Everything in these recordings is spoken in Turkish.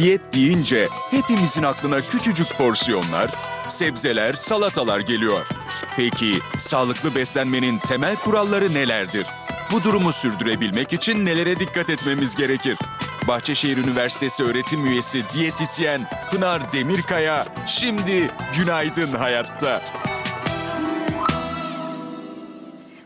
Diyet deyince hepimizin aklına küçücük porsiyonlar, sebzeler, salatalar geliyor. Peki sağlıklı beslenmenin temel kuralları nelerdir? Bu durumu sürdürebilmek için nelere dikkat etmemiz gerekir? Bahçeşehir Üniversitesi öğretim üyesi diyetisyen Pınar Demirkaya şimdi Günaydın Hayatta.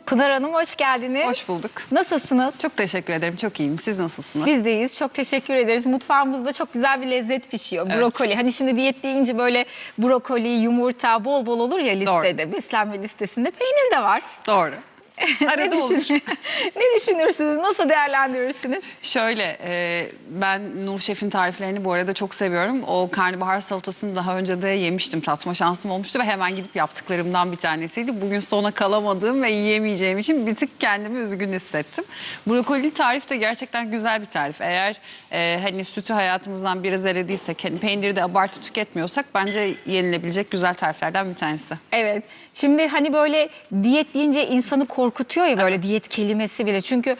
Pınar Hanım hoş geldiniz. Hoş bulduk. Nasılsınız? Çok teşekkür ederim. Çok iyiyim. Siz nasılsınız? Biz deyiz. Çok teşekkür ederiz. Mutfağımızda çok güzel bir lezzet pişiyor. Evet. Brokoli. Hani şimdi diyet deyince böyle brokoli, yumurta bol bol olur ya listede. Beslenme listesinde. Peynir de var. Doğru. ne, Arada olur. düşün- ne düşünürsünüz? Nasıl değerlendirirsiniz? Şöyle, e, ben Nur Şef'in tariflerini bu arada çok seviyorum. O karnabahar salatasını daha önce de yemiştim. Tatma şansım olmuştu ve hemen gidip yaptıklarımdan bir tanesiydi. Bugün sona kalamadığım ve yiyemeyeceğim için bir tık kendimi üzgün hissettim. Brokoli tarif de gerçekten güzel bir tarif. Eğer e, hani sütü hayatımızdan biraz elediysek, hani peyniri de abartı tüketmiyorsak bence yenilebilecek güzel tariflerden bir tanesi. Evet. Şimdi hani böyle diyet deyince insanı korkutuyor ya böyle diyet kelimesi bile. Çünkü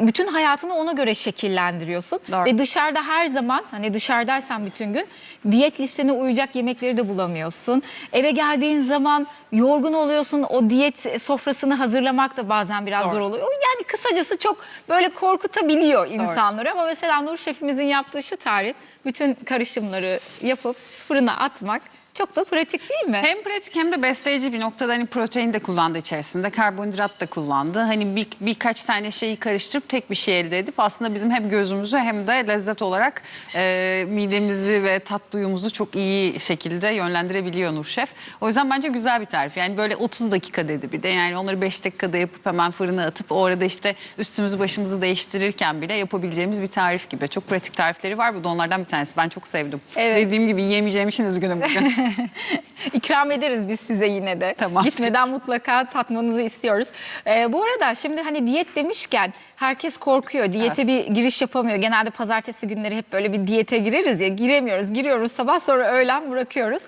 bütün hayatını ona göre şekillendiriyorsun. Doğru. Ve dışarıda her zaman hani dışarıdaysan bütün gün diyet listene uyacak yemekleri de bulamıyorsun. Eve geldiğin zaman yorgun oluyorsun. O diyet sofrasını hazırlamak da bazen biraz Doğru. zor oluyor. Yani kısacası çok böyle korkutabiliyor insanları. Ama mesela Nur Şefimizin yaptığı şu tarif bütün karışımları yapıp fırına atmak çok da pratik değil mi? Hem pratik hem de besleyici bir noktada hani protein de kullandı içerisinde, karbonhidrat da kullandı. Hani bir, birkaç tane şeyi karıştırıp tek bir şey elde edip aslında bizim hem gözümüzü hem de lezzet olarak e, midemizi ve tat duyumuzu çok iyi şekilde yönlendirebiliyor Nur Şef. O yüzden bence güzel bir tarif. Yani böyle 30 dakika dedi bir de yani onları 5 dakikada yapıp hemen fırına atıp o arada işte üstümüzü başımızı değiştirirken bile yapabileceğimiz bir tarif gibi. Çok pratik tarifleri var. Bu da onlardan bir tanesi. Ben çok sevdim. Evet. Dediğim gibi yiyemeyeceğim için üzgünüm bugün. İkram ederiz biz size yine de. Tamam. Gitmeden mutlaka tatmanızı istiyoruz. Ee, bu arada şimdi hani diyet demişken herkes korkuyor. Diyete bir giriş yapamıyor. Genelde pazartesi günleri hep böyle bir diyete gireriz ya. Giremiyoruz. Giriyoruz sabah sonra öğlen bırakıyoruz.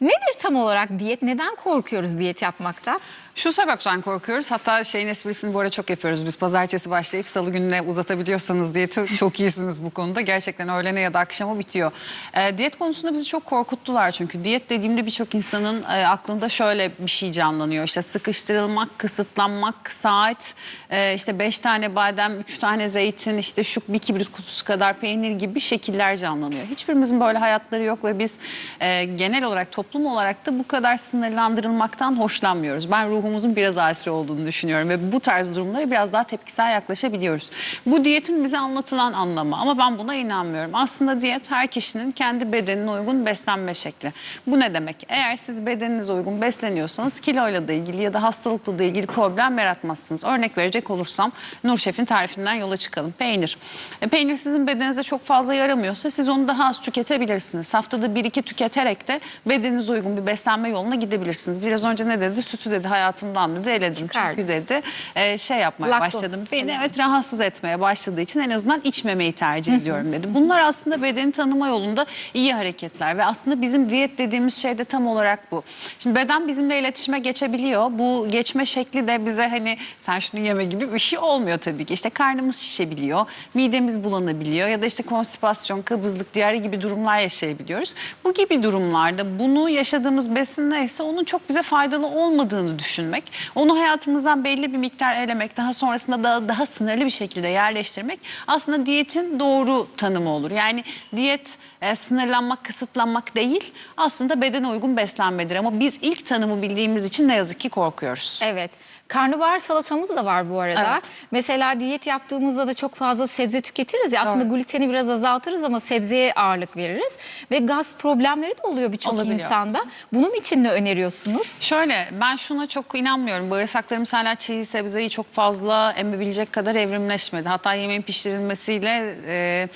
Nedir tam olarak diyet? Neden korkuyoruz diyet yapmaktan? Şu sebepten korkuyoruz. Hatta şeyin esprisini bu arada çok yapıyoruz. Biz pazartesi başlayıp salı gününe uzatabiliyorsanız diyeti çok iyisiniz bu konuda. Gerçekten öğlene ya da akşama bitiyor. Ee, diyet konusunda bizi çok korkuttular çünkü. Diyet dediğimde birçok insanın e, aklında şöyle bir şey canlanıyor. İşte sıkıştırılmak, kısıtlanmak, saat, e, işte beş tane badem, üç tane zeytin, işte şu bir kibrit kutusu kadar peynir gibi şekiller canlanıyor. Hiçbirimizin böyle hayatları yok ve biz e, genel olarak toplum olarak da bu kadar sınırlandırılmaktan hoşlanmıyoruz. Ben ruhumuzun biraz asi olduğunu düşünüyorum ve bu tarz durumlara biraz daha tepkisel yaklaşabiliyoruz. Bu diyetin bize anlatılan anlamı ama ben buna inanmıyorum. Aslında diyet her kişinin kendi bedenine uygun beslenme şekli. Bu ne demek? Eğer siz bedeninize uygun besleniyorsanız kiloyla da ilgili ya da hastalıkla da ilgili problem yaratmazsınız. Örnek verecek olursam Nur Şef'in tarifinden yola çıkalım. Peynir. E, peynir sizin bedeninize çok fazla yaramıyorsa siz onu daha az tüketebilirsiniz. Haftada bir iki tüketerek de bedeninize uygun bir beslenme yoluna gidebilirsiniz. Biraz önce ne dedi? Sütü dedi hayatımdan dedi eledim. Çıkardı. Çünkü dedi e, şey yapmaya Laktoz başladım. Beni evet rahatsız etmeye başladığı için en azından içmemeyi tercih ediyorum dedi. Bunlar aslında bedeni tanıma yolunda iyi hareketler ve aslında bizim diyet dediğimiz şey de tam olarak bu. Şimdi beden bizimle iletişime geçebiliyor. Bu geçme şekli de bize hani sen şunu yeme gibi bir şey olmuyor tabii ki. İşte karnımız şişebiliyor, midemiz bulanabiliyor ya da işte konstipasyon, kabızlık, diyare gibi durumlar yaşayabiliyoruz. Bu gibi durumlarda bunu yaşadığımız besin neyse onun çok bize faydalı olmadığını düşünmek, onu hayatımızdan belli bir miktar elemek, daha sonrasında da daha sınırlı bir şekilde yerleştirmek aslında diyetin doğru tanımı olur. Yani diyet e, sınırlanmak, kısıtlanmak değil aslında bedene uygun beslenmedir ama biz ilk tanımı bildiğimiz için ne yazık ki korkuyoruz. Evet. Karnabahar salatamız da var bu arada. Evet. Mesela diyet yaptığımızda da çok fazla sebze tüketiriz ya. Aslında gluteni biraz azaltırız ama sebzeye ağırlık veririz. Ve gaz problemleri de oluyor birçok Olabiliyor. insanda. Bunun için ne öneriyorsunuz? Şöyle ben şuna çok inanmıyorum. Bağırsaklarımız hala çiğ sebzeyi çok fazla emebilecek kadar evrimleşmedi. Hatta yemeğin pişirilmesiyle e,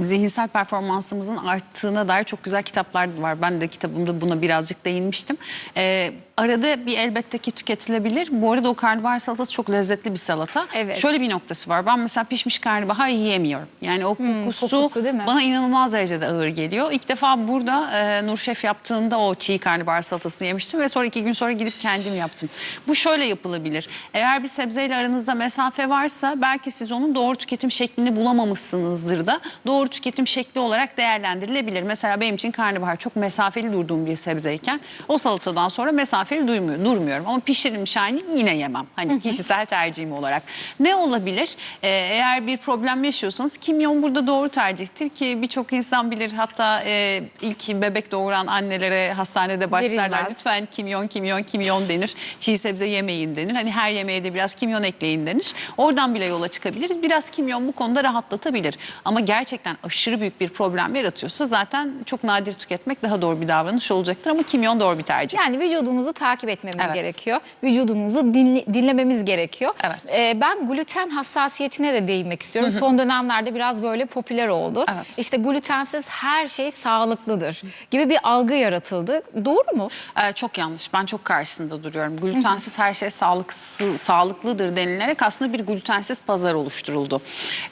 zihinsel performansımızın arttığına dair çok güzel kitaplar var. Ben de kitabımda buna birazcık değinmiştim. E, arada bir elbette ki tüketilebilir. Bu arada o karnabahar salatası çok lezzetli bir salata. Evet. Şöyle bir noktası var. Ben mesela pişmiş karnabahar yiyemiyorum. Yani o kokusu, Hmm, kokusu mi? bana inanılmaz derecede ağır geliyor. İlk defa burada e, Nur Şef yaptığında o çiğ karnabahar salatasını yemiştim ve sonra iki gün sonra gidip kendim yaptım. Bu şöyle yapılabilir. Eğer bir sebzeyle aranızda mesafe varsa belki siz onun doğru tüketim şeklini bulamamışsınızdır da doğru tüketim şekli olarak değerlendirilebilir. Mesela benim için karnabahar çok mesafeli durduğum bir sebzeyken o salatadan sonra mesafeli duymuyor, durmuyorum. Ama pişirilmiş halini yine yemem. Hani kişisel tercihim olarak. Ne olabilir? Ee, eğer bir problem yaşıyorsanız kimyon burada doğru tercihtir ki birçok insan bilir. Hatta e, ilk bebek doğuran annelere hastanede başlarlar. Verilmez. Lütfen kimyon, kimyon, kimyon denir. Çiğ sebze yemeyin denir. Hani her yemeğe de biraz kimyon ekleyin denir. Oradan bile yola çıkabiliriz. Biraz kimyon bu konuda rahatlatabilir. Ama gerçekten aşırı büyük bir problem yaratıyorsa zaten çok nadir tüketmek daha doğru bir davranış olacaktır. Ama kimyon doğru bir tercih. Yani vücudumuzu takip etmemiz Evet. gerekiyor. Vücudumuzu dinle- dinlememiz gerekiyor. Evet. Ee, ben gluten hassasiyetine de değinmek istiyorum. Son dönemlerde biraz böyle popüler oldu. Evet. İşte glutensiz her şey sağlıklıdır gibi bir algı yaratıldı. Doğru mu? Ee, çok yanlış. Ben çok karşısında duruyorum. Glutensiz her şey sağlıksız, sağlıklıdır denilerek aslında bir glutensiz pazar oluşturuldu.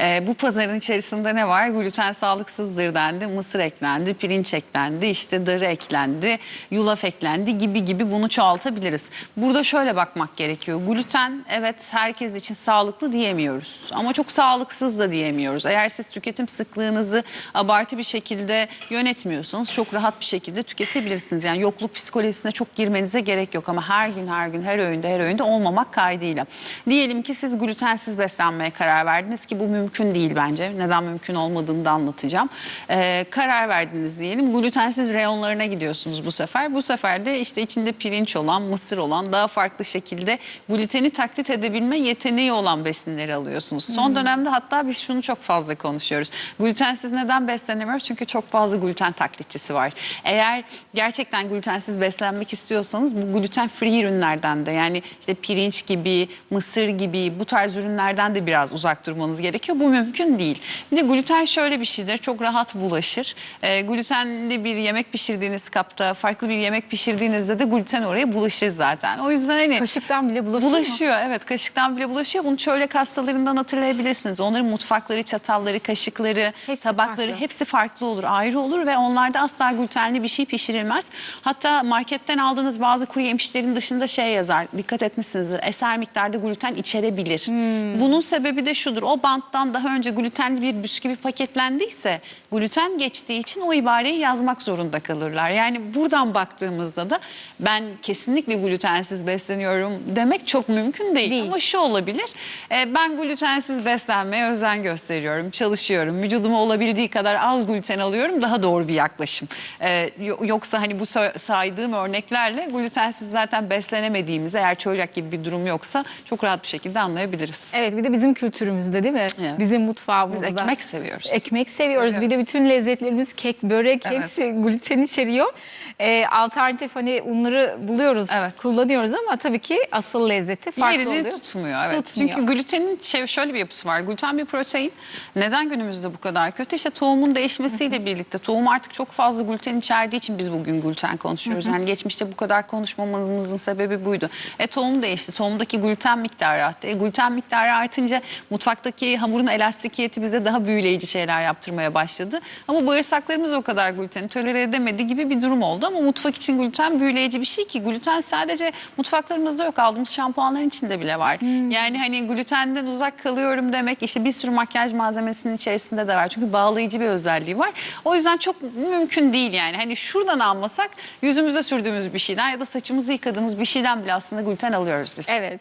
Ee, bu pazarın içerisinde ne var? Gluten sağlıksızdır dendi, mısır eklendi, pirinç eklendi, işte darı eklendi, yulaf eklendi gibi gibi bunu çoğaltabiliriz. Burada şöyle bakmak gerekiyor. Gluten evet herkes için sağlıklı diyemiyoruz ama çok sağlıksız da diyemiyoruz. Eğer siz tüketim sıklığınızı abartı bir şekilde yönetmiyorsanız çok rahat bir şekilde tüketebilirsiniz. Yani yokluk psikolojisine çok girmenize gerek yok ama her gün her gün her öğünde her öğünde olmamak kaydıyla. Diyelim ki siz glutensiz beslenmeye karar verdiniz ki bu mümkün değil bence. Neden mümkün olmadığını da anlatacağım. Ee, karar verdiniz diyelim glutensiz reyonlarına gidiyorsunuz bu sefer. Bu sefer de işte içinde pirinç olan, mısır olan daha farklı şekilde gluteni taklit edebilme yeteneği olan besinleri alıyorsunuz. Son dönemde hatta biz şunu çok fazla konuşuyoruz. Glutensiz neden beslenemiyoruz? Çünkü çok fazla gluten taklitçisi var. Eğer gerçekten glutensiz beslenmek istiyorsanız bu gluten free ürünlerden de yani işte pirinç gibi, mısır gibi bu tarz ürünlerden de biraz uzak durmanız gerekiyor. Bu mümkün değil. Bir de gluten şöyle bir şeydir. Çok rahat bulaşır. Ee, glutenli bir yemek pişirdiğiniz kapta, farklı bir yemek pişirdiğinizde de gluten oraya bulaşır zaten. O yüzden hani Kaşıktan bile bulaşıyor mu? Bulaşıyor evet kaşıktan bile bulaşıyor. Bunu çölyak hastalarından hatırlayabilirsiniz. Onların mutfakları, çatalları, kaşıkları, Hepsi tabakları farklı. hepsi farklı olur, ayrı olur ve onlarda asla glutenli bir şey pişirilmez. Hatta marketten aldığınız bazı kuru yemişlerin dışında şey yazar. Dikkat etmişsinizdir. Eser miktarda gluten içerebilir. Hmm. Bunun sebebi de şudur. O banttan daha önce glutenli bir bisküvi paketlendiyse gluten geçtiği için o ibareyi yazmak zorunda kalırlar. Yani buradan baktığımızda da ben kesinlikle glutensiz besleniyorum demek çok mümkün değil. Değil. Ama şu olabilir. e, ben glutensiz beslenmeye özen gösteriyorum, çalışıyorum. Vücuduma olabildiği kadar az gluten alıyorum. Daha doğru bir yaklaşım. E, yo- yoksa hani bu saydığım örneklerle glutensiz zaten beslenemediğimizi eğer çölyak gibi bir durum yoksa çok rahat bir şekilde anlayabiliriz. Evet bir de bizim kültürümüzde değil mi? Evet. Bizim mutfağımızda. Biz ekmek seviyoruz. Ekmek seviyoruz. Bir de bütün lezzetlerimiz kek, börek Evet. hepsi gluten içeriyor. Ee, alternatif hani unları buluyoruz, Evet. kullanıyoruz ama tabii ki asıl lezzeti farklı Yerini oluyor. tutmuyor. Evet. Tutmuyor. Çünkü glutenin şey, şöyle bir yapısı var. Gluten bir protein. Neden günümüzde bu kadar kötü? İşte tohumun değişmesiyle birlikte tohum artık çok fazla gluten içerdiği için biz bugün gluten konuşuyoruz. Yani geçmişte bu kadar konuşmamamızın sebebi buydu. E tohum değişti. Tohumdaki gluten miktarı arttı. E, gluten miktarı artınca mutfaktaki hamurun elastikiyeti bize daha büyüleyici şeyler yaptırmaya başladı. Ama bağırsaklarımız o kadar gluteni tolere edemedi gibi bir durum oldu. Ama mutfak için gluten büyüleyici bir şey ki gluten sadece mutfaklarımızda yok. Aldığımız şampuanların içinde bile var. Yani hani glutenden uzak kalıyorum demek işte bir sürü makyaj malzemesinin içerisinde de var. Çünkü bağlayıcı bir özelliği var. O yüzden çok mümkün değil yani. Hani şuradan almasak yüzümüze sürdüğümüz bir şeyden ya da saçımızı yıkadığımız bir şeyden bile aslında gluten alıyoruz biz. Evet.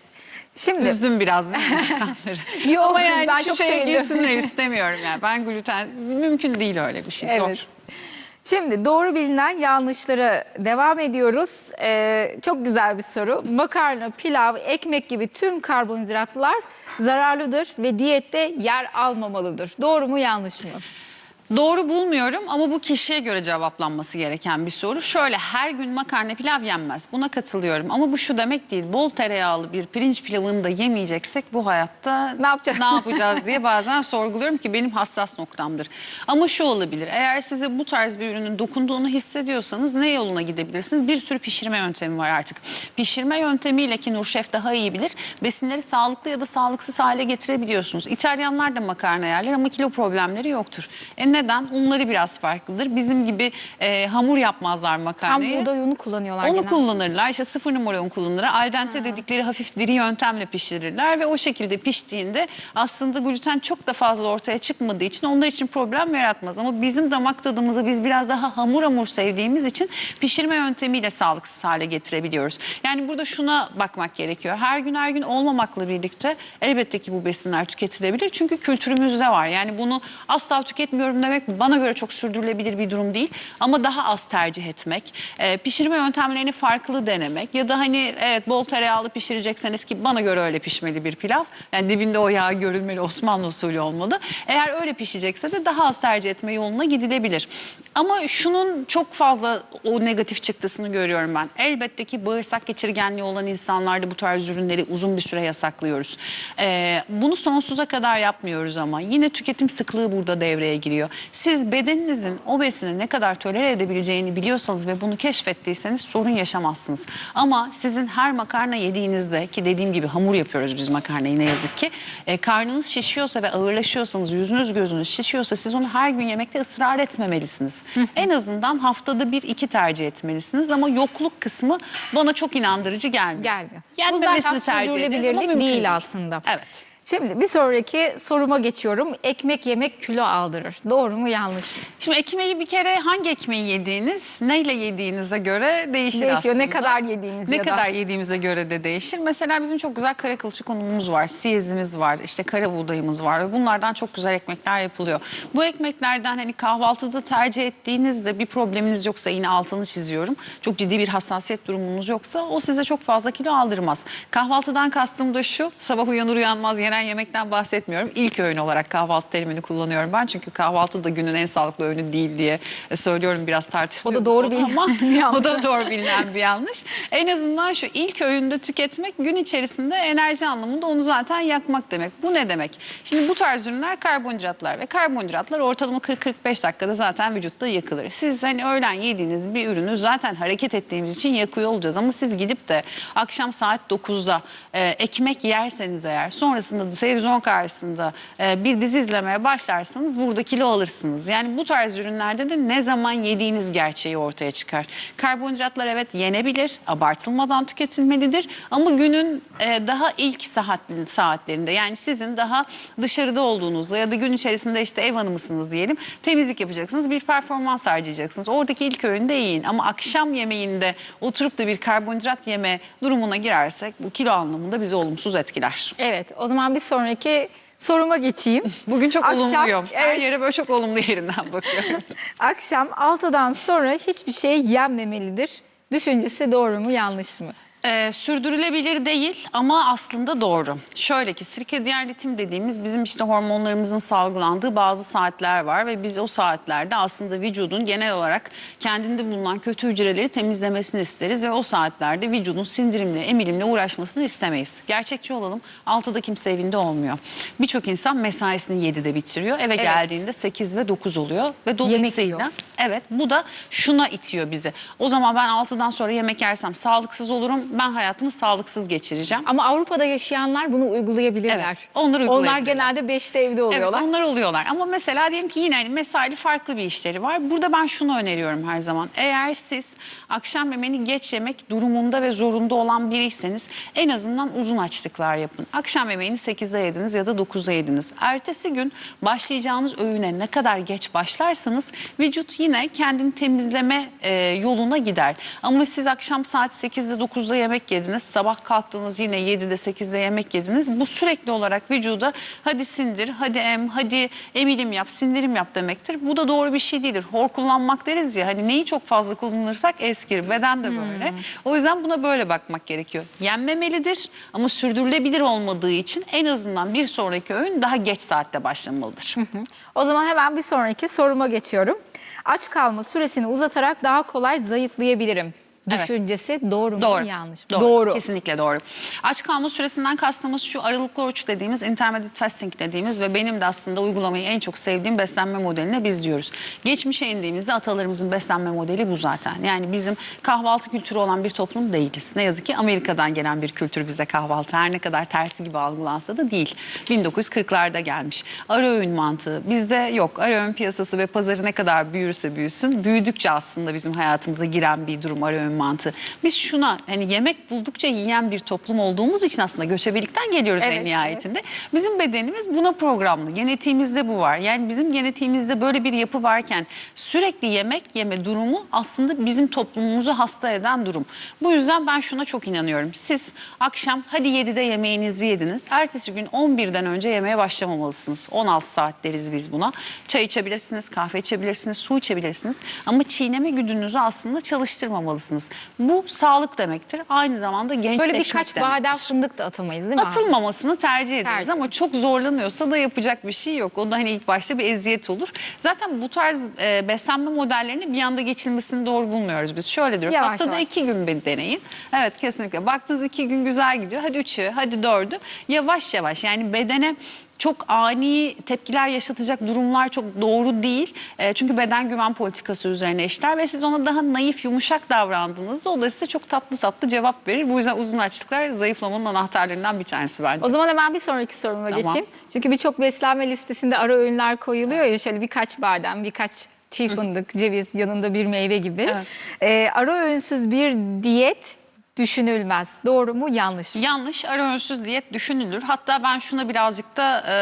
Şimdi Üzdüm biraz insanları? Yok, Ama yani ben şu çok girsinler istemiyorum yani. Ben gluten mümkün değil öyle bir şey. Evet. Zor. Şimdi doğru bilinen yanlışlara devam ediyoruz. Ee, çok güzel bir soru. Makarna, pilav, ekmek gibi tüm karbonhidratlar zararlıdır ve diyette yer almamalıdır. Doğru mu yanlış mı? Doğru bulmuyorum ama bu kişiye göre cevaplanması gereken bir soru. Şöyle her gün makarna pilav yenmez. Buna katılıyorum ama bu şu demek değil. Bol tereyağlı bir pirinç pilavını da yemeyeceksek bu hayatta Ne yapacağız? ne yapacağız diye bazen sorguluyorum ki benim hassas noktamdır. Ama şu olabilir. Eğer size bu tarz bir ürünün dokunduğunu hissediyorsanız ne yoluna gidebilirsiniz? Bir sürü pişirme yöntemi var artık. Pişirme yöntemiyle ki Nur Şef daha iyi bilir. Besinleri sağlıklı ya da sağlıksız hale getirebiliyorsunuz. İtalyanlar da makarna yerler ama kilo problemleri yoktur. E neden? Unları biraz farklıdır. Bizim gibi e, hamur yapmazlar Tam makarnayı. buğday unu kullanıyorlar Onu genelde. kullanırlar. İşte sıfır numara un kullanırlar. Al dente dedikleri hafif diri yöntemle pişirirler ve o şekilde piştiğinde aslında gluten çok da fazla ortaya çıkmadığı için onlar için problem yaratmaz. Ama bizim damak tadımızı biz biraz daha hamur hamur sevdiğimiz için pişirme yöntemiyle sağlıksız hale getirebiliyoruz. Yani burada şuna bakmak gerekiyor. Her gün her gün olmamakla birlikte elbette ki bu besinler tüketilebilir. Çünkü kültürümüzde var. Yani bunu asla tüketmiyorum demek bana göre çok sürdürülebilir bir durum değil. Ama daha az tercih etmek, e, pişirme yöntemlerini farklı denemek ya da hani evet bol tereyağlı pişirecekseniz ki bana göre öyle pişmeli bir pilav. Yani dibinde o yağ görülmeli Osmanlı usulü olmalı. Eğer öyle pişecekse de daha az tercih etme yoluna gidilebilir. Ama şunun çok fazla o negatif çıktısını görüyorum ben. Elbette ki bağırsak geçirgenliği olan insanlarda bu tarz ürünleri uzun bir süre yasaklıyoruz. E, bunu sonsuza kadar yapmıyoruz ama yine tüketim sıklığı burada devreye giriyor. Siz bedeninizin o besini ne kadar tolere edebileceğini biliyorsanız ve bunu keşfettiyseniz sorun yaşamazsınız. Ama sizin her makarna yediğinizde ki dediğim gibi hamur yapıyoruz biz makarnayı ne yazık ki. E, karnınız şişiyorsa ve ağırlaşıyorsanız yüzünüz gözünüz şişiyorsa siz onu her gün yemekte ısrar etmemelisiniz. en azından haftada bir iki tercih etmelisiniz ama yokluk kısmı bana çok inandırıcı gelmiyor. Gelmiyor. Bu Yenmemesini zaten tercih ederiz ama sürdürülebilirlik mümkün değil aslında. Evet. Şimdi bir sonraki soruma geçiyorum. Ekmek yemek kilo aldırır. Doğru mu yanlış mı? Şimdi ekmeği bir kere hangi ekmeği yediğiniz, neyle yediğinize göre değişir Değişiyor. aslında. Ne kadar yediğimiz Ne ya da. kadar yediğimize göre de değişir. Mesela bizim çok güzel kara kılçık unumuz var, siyezimiz var, işte kara buğdayımız var ve bunlardan çok güzel ekmekler yapılıyor. Bu ekmeklerden hani kahvaltıda tercih ettiğinizde bir probleminiz yoksa yine altını çiziyorum. Çok ciddi bir hassasiyet durumunuz yoksa o size çok fazla kilo aldırmaz. Kahvaltıdan kastım da şu, sabah uyanır uyanmaz yenen yemekten bahsetmiyorum. İlk öğün olarak kahvaltı terimini kullanıyorum ben. Çünkü kahvaltı da günün en sağlıklı öğünü değil diye söylüyorum biraz tartışılıyor. O da doğru bilinen ama o da doğru bilinen bir yanlış. En azından şu ilk öğünde tüketmek gün içerisinde enerji anlamında onu zaten yakmak demek. Bu ne demek? Şimdi bu tarz ürünler karbonhidratlar ve karbonhidratlar ortalama 40-45 dakikada zaten vücutta yakılır. Siz hani öğlen yediğiniz bir ürünü zaten hareket ettiğimiz için yakıyor olacağız ama siz gidip de akşam saat 9'da e, ekmek yerseniz eğer sonrasında da televizyon karşısında e, bir dizi izlemeye başlarsanız burada kilo alırsınız. Yani bu tarz ürünlerde de ne zaman yediğiniz gerçeği ortaya çıkar. Karbonhidratlar evet yenebilir, abartılmadan tüketilmelidir ama günün e, daha ilk saat, saatlerinde yani sizin daha dışarıda olduğunuzda ya da gün içerisinde işte ev hanımısınız diyelim temizlik yapacaksınız bir performans harcayacaksınız. Oradaki ilk öğünde yiyin ama akşam yemeğinde oturup da bir karbonhidrat yeme durumuna girersek bu kilo anlamında bizi olumsuz etkiler. Evet o zaman bir sonraki soruma geçeyim. Bugün çok Akşam- olumluyum. Her evet. yere böyle çok olumlu yerinden bakıyorum. Akşam 6'dan sonra hiçbir şey yenmemelidir. Düşüncesi doğru mu yanlış mı? Ee, sürdürülebilir değil ama aslında doğru. Şöyle ki sirkadiyen ritim dediğimiz bizim işte hormonlarımızın salgılandığı bazı saatler var ve biz o saatlerde aslında vücudun genel olarak kendinde bulunan kötü hücreleri temizlemesini isteriz ve o saatlerde vücudun sindirimle, emilimle uğraşmasını istemeyiz. Gerçekçi olalım 6'da kimse evinde olmuyor. Birçok insan mesaisini 7'de bitiriyor. Eve geldiğinde 8 ve 9 oluyor ve dolayısıyla. Evet bu da şuna itiyor bizi. O zaman ben 6'dan sonra yemek yersem sağlıksız olurum. Ben hayatımı sağlıksız geçireceğim. Ama Avrupa'da yaşayanlar bunu uygulayabilirler. Evet, onlar Onlar uygulayabilirler. genelde 5'te evde Evet oluyorlar. onlar oluyorlar ama mesela diyelim ki yine hani mesaili farklı bir işleri var. Burada ben şunu öneriyorum her zaman. Eğer siz akşam yemeğini geç yemek durumunda ve zorunda olan biriyseniz en azından uzun açlıklar yapın. Akşam yemeğini 8'de yediniz ya da 9'da yediniz. Ertesi gün başlayacağınız öğüne ne kadar geç başlarsanız vücut yine yine kendini temizleme e, yoluna gider. Ama siz akşam saat 8'de 9'da yemek yediniz, sabah kalktınız yine 7'de 8'de yemek yediniz. Bu sürekli olarak vücuda hadi sindir, hadi em, hadi emilim yap, sindirim yap demektir. Bu da doğru bir şey değildir. Hor kullanmak deriz ya hani neyi çok fazla kullanırsak eskir. Beden de böyle. O yüzden buna böyle bakmak gerekiyor. Yenmemelidir ama sürdürülebilir olmadığı için en azından bir sonraki öğün daha geç saatte başlamalıdır. O zaman hemen bir sonraki soruma geçiyorum. Aç kalma süresini uzatarak daha kolay zayıflayabilirim. Düşüncesi doğru mu Doğru. yanlış mı? Doğru. Kesinlikle doğru. Aç kalma süresinden kastımız şu aralıklı oruç dediğimiz, intermittent fasting dediğimiz ve benim de aslında uygulamayı en çok sevdiğim beslenme modeline biz diyoruz. Geçmişe indiğimizde atalarımızın beslenme modeli bu zaten. Yani bizim kahvaltı kültürü olan bir toplum değiliz. Ne yazık ki Amerika'dan gelen bir kültür bize kahvaltı. Her ne kadar tersi gibi algılansa da değil. 1940'larda gelmiş. Ara öğün mantığı bizde yok. Ara öğün piyasası ve pazarı ne kadar büyürse büyüsün. Büyüdükçe aslında bizim hayatımıza giren bir durum ara öğün mantığı. Biz şuna hani yemek buldukça yiyen bir toplum olduğumuz için aslında göçebelikten geliyoruz Evet, en nihayetinde. Bizim bedenimiz buna programlı. Genetiğimizde bu var. Yani bizim genetiğimizde böyle bir yapı varken sürekli yemek yeme durumu aslında bizim toplumumuzu hasta eden durum. Bu yüzden ben şuna çok inanıyorum. Siz akşam hadi 7'de yemeğinizi yediniz. Ertesi gün 11'den önce yemeye başlamamalısınız. 16 saat deriz biz buna. Çay içebilirsiniz, kahve içebilirsiniz, su içebilirsiniz. Ama çiğneme güdünüzü aslında çalıştırmamalısınız. Bu sağlık demektir. Aynı zamanda gençleşmek Şöyle birkaç demektir. badem fındık da atamayız değil mi? Atılmamasını tercih ederiz Tercih. ama çok zorlanıyorsa da yapacak bir şey yok. O da hani ilk başta bir eziyet olur. Zaten bu tarz e, beslenme modellerini bir anda geçilmesini doğru bulmuyoruz biz. Şöyle diyoruz Yavaş haftada yavaş. iki gün bir deneyin. Evet kesinlikle baktınız iki gün güzel gidiyor hadi üçü hadi dördü yavaş yavaş yani bedene çok ani tepkiler yaşatacak durumlar çok doğru değil. E, çünkü beden güven politikası üzerine işler ve siz ona daha naif, yumuşak davrandığınızda o da size çok tatlı tatlı cevap verir. Bu yüzden uzun açlıklar zayıflamanın anahtarlarından bir tanesi bence. O zaman hemen bir sonraki soruma Tamam. geçeyim. Çünkü birçok beslenme listesinde ara öğünler koyuluyor ya şöyle birkaç badem, birkaç çiğ fındık, ceviz, yanında bir meyve gibi. Evet. Ee, ara öğünsüz bir diyet düşünülmez. Doğru mu yanlış mı? Yanlış, ara önsüz diyet düşünülür. Hatta ben şuna birazcık da e,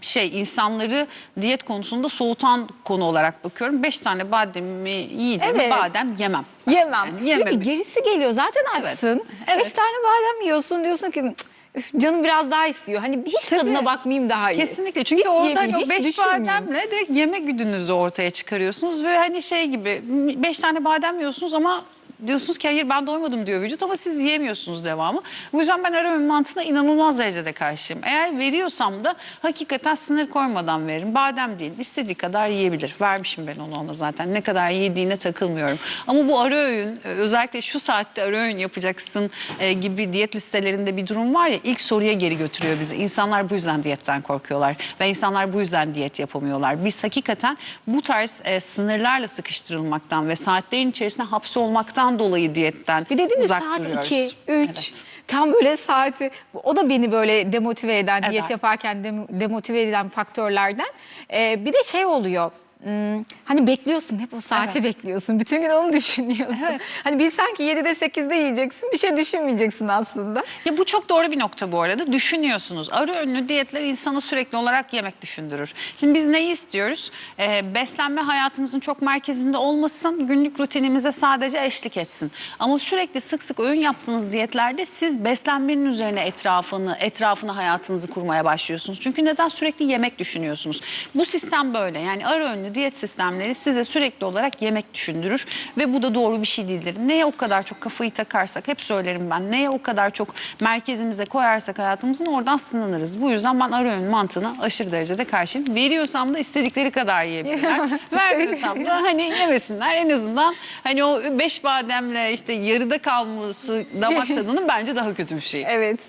şey insanları diyet konusunda soğutan konu olarak bakıyorum. Beş tane bademi yiyeceğim, Evet. badem yemem. Yemem. Yani. Çünkü gerisi geliyor zaten açsın. Evet. Beş tane badem yiyorsun diyorsun ki "Cık, üf, canım biraz daha istiyor. Hani hiç Tabii. tadına bakmayım daha iyi. Kesinlikle çünkü Hiç orada yemeyeyim, hani o hiç beş düşünmeyeyim. bademle direkt yeme güdünüzü ortaya çıkarıyorsunuz ve hani şey gibi beş tane badem yiyorsunuz ama diyorsunuz ki hayır ben doymadım diyor vücut ama siz yiyemiyorsunuz devamı. Bu yüzden ben ara öğün mantığına inanılmaz derecede karşıyım. Eğer veriyorsam da hakikaten sınır koymadan veririm. Badem değil istediği kadar yiyebilir. Vermişim ben onu ona zaten ne kadar yediğine takılmıyorum. Ama bu ara öğün özellikle şu saatte ara öğün yapacaksın e, gibi diyet listelerinde bir durum var ya ilk soruya geri götürüyor bizi. İnsanlar bu yüzden diyetten korkuyorlar ve insanlar bu yüzden diyet yapamıyorlar. Biz hakikaten bu tarz e, sınırlarla sıkıştırılmaktan ve saatlerin içerisinde hapsolmaktan dolayı diyetten Bir de değil mi uzak saat duruyoruz. 2, 3. Evet. Tam böyle saati o da beni böyle demotive eden Eder. diyet yaparken dem- demotive eden faktörlerden. Ee, bir de şey oluyor. Hmm, Hani bekliyorsun hep o saati Evet. bekliyorsun. Bütün gün onu düşünüyorsun. Evet. Hani bilsen ki 7'de 8'de yiyeceksin bir şey düşünmeyeceksin aslında. Ya bu çok doğru bir nokta bu arada. Düşünüyorsunuz. Ara öğünlü diyetler insanı sürekli olarak yemek düşündürür. Şimdi biz neyi istiyoruz? Ee, beslenme hayatımızın çok merkezinde olmasın. Günlük rutinimize sadece eşlik etsin. Ama sürekli sık sık öğün yaptığınız diyetlerde siz beslenmenin üzerine etrafını, etrafını hayatınızı kurmaya başlıyorsunuz. Çünkü neden sürekli yemek düşünüyorsunuz? Bu sistem böyle. Yani ara öğünlü diyet sistemleri size sürekli olarak yemek düşündürür ve bu da doğru bir şey değildir. Neye o kadar çok kafayı takarsak hep söylerim ben. Neye o kadar çok merkezimize koyarsak hayatımızın oradan sınanırız. Bu yüzden ben ara öğün mantığına aşırı derecede karşıyım. Veriyorsam da istedikleri kadar yiyebilirler. Vermiyorsam da hani yemesinler. En azından hani o beş bademle işte yarıda kalması damak tadının bence daha kötü bir şey. Evet.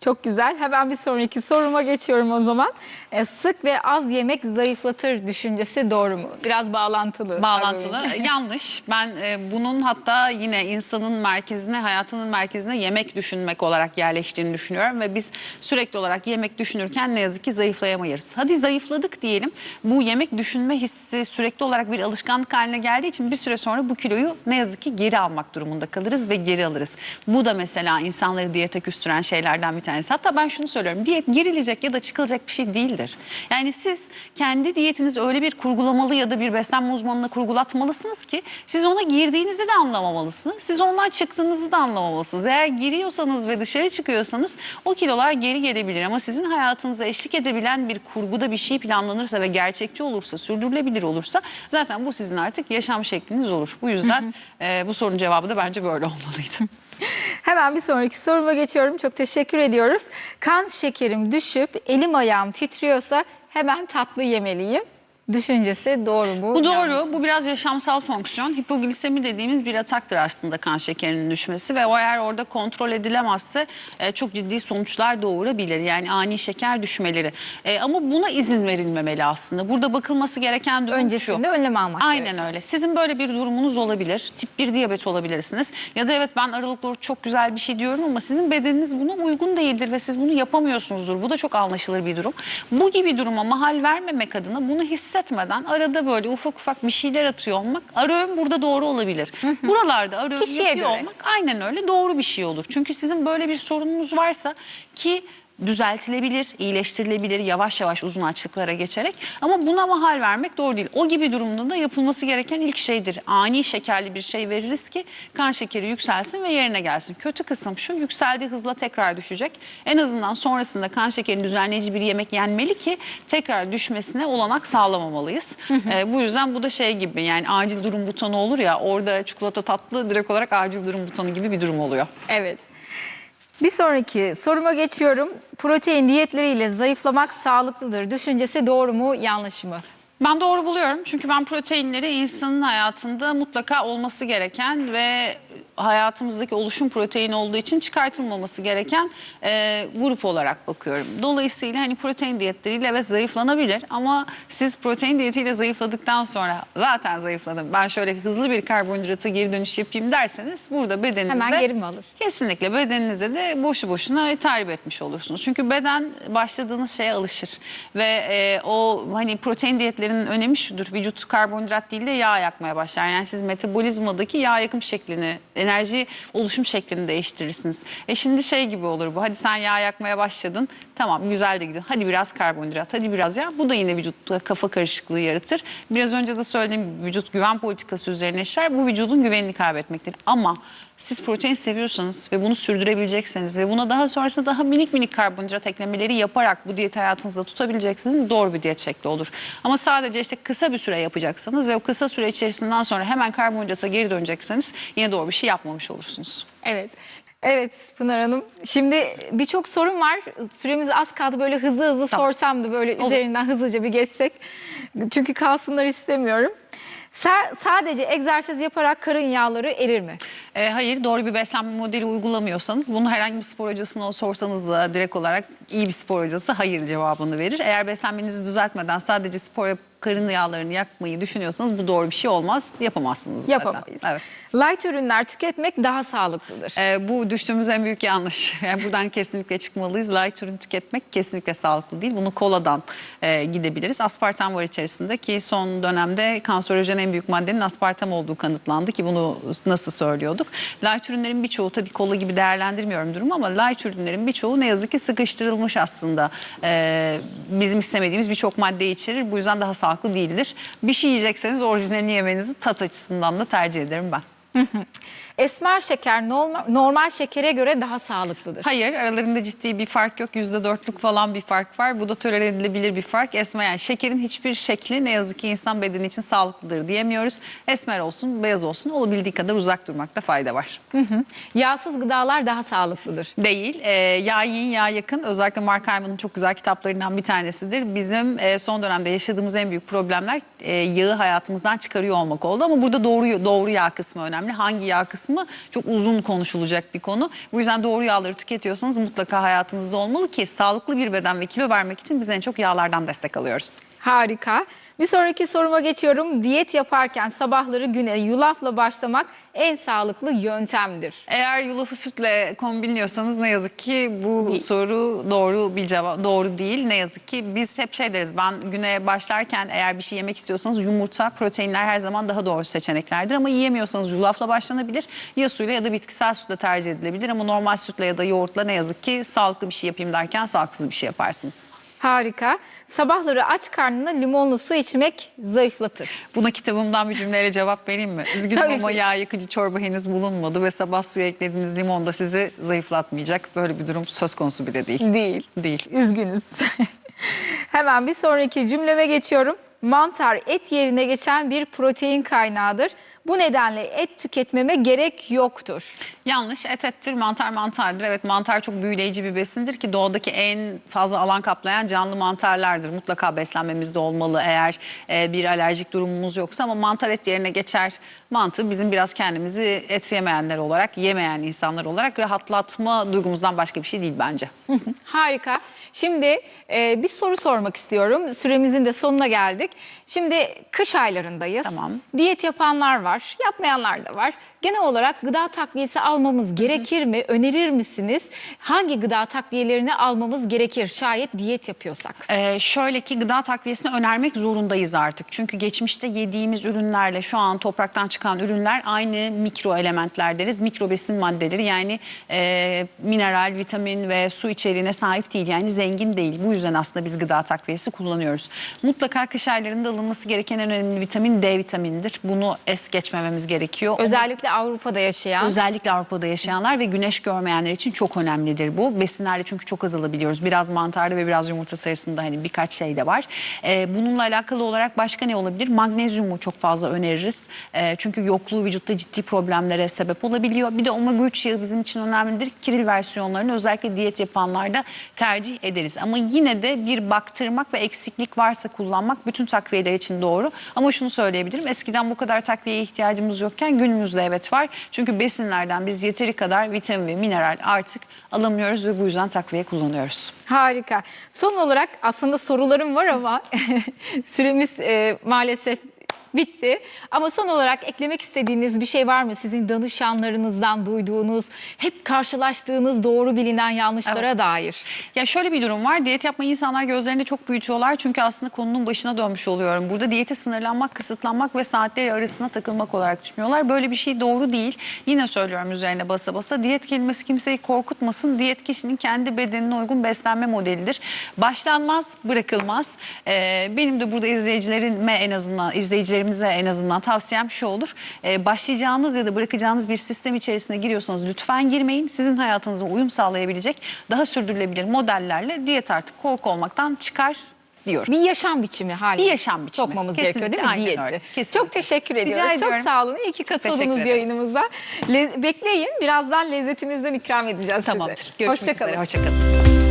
Çok güzel. Hemen bir sonraki soruma geçiyorum o zaman. Ee, sık ve az yemek zayıflatır düşüncesi doğru mu? Biraz bağlantılı. Bağlantılı. Yanlış. Ben e, bunun hatta yine insanın merkezine, hayatının merkezine yemek düşünmek olarak yerleştiğini düşünüyorum ve biz sürekli olarak yemek düşünürken ne yazık ki zayıflayamayız. Hadi zayıfladık diyelim. Bu yemek düşünme hissi sürekli olarak bir alışkanlık haline geldiği için bir süre sonra bu kiloyu ne yazık ki geri almak durumunda kalırız ve geri alırız. Bu da mesela insanları diyete küstüren şeylerden bir tanesi. Hatta ben şunu söylüyorum. Diyet girilecek ya da çıkılacak bir şey değildir. Yani siz kendi diyetinizi öyle bir kurgulamalı ya da bir beslenme uzmanına kurgulatmalısınız ki siz ona girdiğinizi de anlamamalısınız. Siz ondan çıktığınızı da anlamamalısınız. Eğer giriyorsanız ve dışarı çıkıyorsanız o kilolar geri gelebilir ama sizin hayatınıza eşlik edebilen bir kurguda bir şey planlanırsa ve gerçekçi olursa, sürdürülebilir olursa zaten bu sizin artık yaşam şekliniz olur. Bu yüzden e, bu sorunun cevabı da bence böyle olmalıydı. Hemen bir sonraki soruma geçiyorum. Çok teşekkür ediyoruz. Kan şekerim düşüp elim ayağım titriyorsa hemen tatlı yemeliyim. Düşüncesi doğru mu? Bu mı? doğru. Bu biraz yaşamsal fonksiyon. Hipoglisemi dediğimiz bir ataktır aslında kan şekerinin düşmesi ve o eğer orada kontrol edilemezse e, çok ciddi sonuçlar doğurabilir. Yani ani şeker düşmeleri. E, ama buna izin verilmemeli aslında. Burada bakılması gereken durum şu. Öncesinde önlem almak Aynen gerekiyor. öyle. Sizin böyle bir durumunuz olabilir. Tip 1 diyabet olabilirsiniz. Ya da evet ben aralıklı oruç çok güzel bir şey diyorum ama sizin bedeniniz buna uygun değildir ve siz bunu yapamıyorsunuzdur. Bu da çok anlaşılır bir durum. Bu gibi duruma mahal vermemek adına bunu hissetmeden arada böyle ufak ufak bir şeyler atıyor olmak öğün burada doğru olabilir. Buralarda ara öğün Kişiye yapıyor göre. olmak aynen öyle doğru bir şey olur. Çünkü sizin böyle bir sorununuz varsa ki düzeltilebilir, iyileştirilebilir yavaş yavaş uzun açlıklara geçerek ama buna mahal vermek doğru değil. O gibi durumda da yapılması gereken ilk şeydir. Ani şekerli bir şey veririz ki kan şekeri yükselsin ve yerine gelsin. Kötü kısım şu yükseldiği hızla tekrar düşecek. En azından sonrasında kan şekerini düzenleyici bir yemek yenmeli ki tekrar düşmesine olanak sağlamamalıyız. Ee, bu yüzden bu da şey gibi yani acil durum butonu olur ya orada çikolata tatlı direkt olarak acil durum butonu gibi bir durum oluyor. Evet. Bir sonraki soruma geçiyorum. Protein diyetleriyle zayıflamak sağlıklıdır. Düşüncesi doğru mu, yanlış mı? Ben doğru buluyorum çünkü ben proteinleri insanın hayatında mutlaka olması gereken ve hayatımızdaki oluşum proteini olduğu için çıkartılmaması gereken e, grup olarak bakıyorum. Dolayısıyla hani protein diyetleriyle evet zayıflanabilir ama siz protein diyetiyle zayıfladıktan sonra zaten zayıfladım ben şöyle hızlı bir karbonhidrata geri dönüş yapayım derseniz burada bedeninize Hemen geri mi alır? Kesinlikle bedeninize de boşu boşuna tahrip etmiş olursunuz. Çünkü beden başladığınız şeye alışır ve e, o hani protein diyetlerinin önemi şudur. Vücut karbonhidrat değil de yağ yakmaya başlar. Yani siz metabolizmadaki yağ yakım şeklini, enerji oluşum şeklini değiştirirsiniz. E şimdi şey gibi olur bu. Hadi sen yağ yakmaya başladın. Tamam güzel de gidiyor. Hadi biraz karbonhidrat, hadi biraz yağ. Bu da yine vücutta kafa karışıklığı yaratır. Biraz önce de söylediğim vücut güven politikası üzerine işler. Bu vücudun güvenini kaybetmektir. Ama siz protein seviyorsanız ve bunu sürdürebilecekseniz ve buna daha sonrasında daha minik minik karbonhidrat eklemeleri yaparak bu diyet hayatınızda tutabilecekseniz doğru bir diyet şekli olur. Ama sadece işte kısa bir süre yapacaksanız ve o kısa süre içerisinden sonra hemen karbonhidrata geri dönecekseniz yine doğru bir şey yapmamış olursunuz. Evet. Evet Pınar Hanım. Şimdi birçok sorun var. Süremiz az kaldı. Böyle hızlı hızlı Tamam. sorsam da böyle Olur. üzerinden hızlıca bir geçsek. Çünkü kalsınlar istemiyorum. Sa- sadece egzersiz yaparak karın yağları erir mi? E, hayır doğru bir beslenme modeli uygulamıyorsanız bunu herhangi bir spor hocasına sorsanız da direkt olarak iyi bir spor hocası hayır cevabını verir. Eğer beslenmenizi düzeltmeden sadece spor yap- karın yağlarını yakmayı düşünüyorsanız bu doğru bir şey olmaz. Yapamazsınız zaten. Yapamayız. Evet. Light ürünler tüketmek daha sağlıklıdır. Ee, bu düştüğümüz en büyük yanlış. Yani buradan kesinlikle çıkmalıyız. Light ürün tüketmek kesinlikle sağlıklı değil. Bunu koladan e, gidebiliriz. Aspartam var içerisinde ki son dönemde kanserojen en büyük maddenin aspartam olduğu kanıtlandı ki bunu nasıl söylüyorduk. Light ürünlerin birçoğu tabii kola gibi değerlendirmiyorum durumu ama light ürünlerin birçoğu ne yazık ki sıkıştırılmış aslında. Ee, bizim istemediğimiz birçok madde içerir. Bu yüzden daha sağlıklı değildir. Bir şey yiyecekseniz orijinalini yemenizi tat açısından da tercih ederim ben. Esmer şeker normal, normal şekere göre daha sağlıklıdır. Hayır aralarında ciddi bir fark yok. Yüzde dörtlük falan bir fark var. Bu da tolere edilebilir bir fark. Esmer yani şekerin hiçbir şekli ne yazık ki insan bedeni için sağlıklıdır diyemiyoruz. Esmer olsun beyaz olsun olabildiği kadar uzak durmakta fayda var. Yağsız gıdalar daha sağlıklıdır. Değil. E, yağ yiyin yağ yakın. Özellikle Mark Hyman'ın çok güzel kitaplarından bir tanesidir. Bizim e, son dönemde yaşadığımız en büyük problemler e, yağı hayatımızdan çıkarıyor olmak oldu. Ama burada doğru doğru yağ kısmı önemli. Hangi yağ kısmı çok uzun konuşulacak bir konu. Bu yüzden doğru yağları tüketiyorsanız mutlaka hayatınızda olmalı ki sağlıklı bir beden ve kilo vermek için biz en çok yağlardan destek alıyoruz. Harika. Bir sonraki soruma geçiyorum. Diyet yaparken sabahları güne yulafla başlamak en sağlıklı yöntemdir. Eğer yulafı sütle kombinliyorsanız ne yazık ki bu soru doğru bir cevap doğru değil. Ne yazık ki biz hep şey deriz ben güne başlarken eğer bir şey yemek istiyorsanız yumurta, proteinler her zaman daha doğru seçeneklerdir. Ama yiyemiyorsanız yulafla başlanabilir. Ya suyla ya da bitkisel sütle tercih edilebilir. Ama normal sütle ya da yoğurtla ne yazık ki sağlıklı bir şey yapayım derken sağlıksız bir şey yaparsınız. Harika. Sabahları aç karnına limonlu su içmek zayıflatır. Buna kitabımdan bir cümleyle cevap vereyim mi? Üzgünüm Tabii ama ki. yağ yakıcı çorba henüz bulunmadı ve sabah suya eklediğiniz limon da sizi zayıflatmayacak. Böyle bir durum söz konusu bile değil. Değil. Değil. Üzgünüz. Hemen bir sonraki cümleme geçiyorum. Mantar et yerine geçen bir protein kaynağıdır. Bu nedenle et tüketmeme gerek yoktur. Yanlış. Et ettir, mantar mantardır. Evet mantar çok büyüleyici bir besindir ki doğadaki en fazla alan kaplayan canlı mantarlardır. Mutlaka beslenmemizde olmalı eğer e, bir alerjik durumumuz yoksa ama mantar et yerine geçer mantığı bizim biraz kendimizi et yemeyenler olarak, yemeyen insanlar olarak rahatlatma duygumuzdan başka bir şey değil bence. Harika. Şimdi e, bir soru sormak istiyorum. Süremizin de sonuna geldik. Şimdi kış aylarındayız. Tamam. Diyet yapanlar var, yapmayanlar da var. Genel olarak gıda takviyesi almamız gerekir mi? Önerir misiniz? Hangi gıda takviyelerini almamız gerekir şayet diyet yapıyorsak? Ee, şöyle ki gıda takviyesini önermek zorundayız artık. Çünkü geçmişte yediğimiz ürünlerle şu an topraktan çıkan ürünler aynı mikro elementler deriz. Mikro besin maddeleri yani e, mineral, vitamin ve su içeriğine sahip değil. Yani zengin değil. Bu yüzden aslında biz gıda takviyesi kullanıyoruz. Mutlaka kış aylarında alınması gereken en önemli vitamin D vitaminidir. Bunu es geçmememiz gerekiyor. Özellikle Avrupa'da yaşayan. Özellikle Avrupa'da yaşayanlar ve güneş görmeyenler için çok önemlidir bu. Besinlerle çünkü çok az alabiliyoruz. Biraz mantarda ve biraz yumurta sarısında hani birkaç şey de var. Ee, bununla alakalı olarak başka ne olabilir? Magnezyumu çok fazla öneririz. Ee, çünkü yokluğu vücutta ciddi problemlere sebep olabiliyor. Bir de omega 3 yağı bizim için önemlidir. Kiril versiyonlarını özellikle diyet yapanlarda tercih ederiz. Ama yine de bir baktırmak ve eksiklik varsa kullanmak bütün takviyeler için doğru. Ama şunu söyleyebilirim. Eskiden bu kadar takviyeye ihtiyacımız yokken günümüzde evet var. Çünkü besinlerden biz yeteri kadar vitamin ve mineral artık alamıyoruz ve bu yüzden takviye kullanıyoruz. Harika. Son olarak aslında sorularım var ama süremiz e, maalesef bitti. Ama son olarak eklemek istediğiniz bir şey var mı? Sizin danışanlarınızdan duyduğunuz, hep karşılaştığınız doğru bilinen yanlışlara Evet. dair. Ya şöyle bir durum var. Diyet yapmayı insanlar gözlerinde çok büyütüyorlar. Çünkü aslında konunun başına dönmüş oluyorum. Burada diyete sınırlanmak, kısıtlanmak ve saatleri arasına takılmak olarak düşünüyorlar. Böyle bir şey doğru değil. Yine söylüyorum üzerine basa basa. Diyet kelimesi kimseyi korkutmasın. Diyet kişinin kendi bedenine uygun beslenme modelidir. Başlanmaz, bırakılmaz. Ee, benim de burada izleyicilerime en azından, izleyicilerimize en azından tavsiyem şu olur. Ee, başlayacağınız ya da bırakacağınız bir sistem içerisine giriyorsanız lütfen girmeyin. Sizin hayatınıza uyum sağlayabilecek daha sürdürülebilir modellerle diyet artık korku olmaktan çıkar diyorum. Bir yaşam biçimi haline Bir yaşam biçimi. sokmamız Kesinlikle, gerekiyor değil mi diyeti? öyle. Kesinlikle. Çok teşekkür Rica ediyoruz. Çok ediyorum. sağ olun. İyi ki katıldınız yayınımıza. Le- bekleyin. Birazdan lezzetimizden ikram edeceğiz Tamamdır. size. Görüşmek Hoşçakalın. üzere. Hoşçakalın.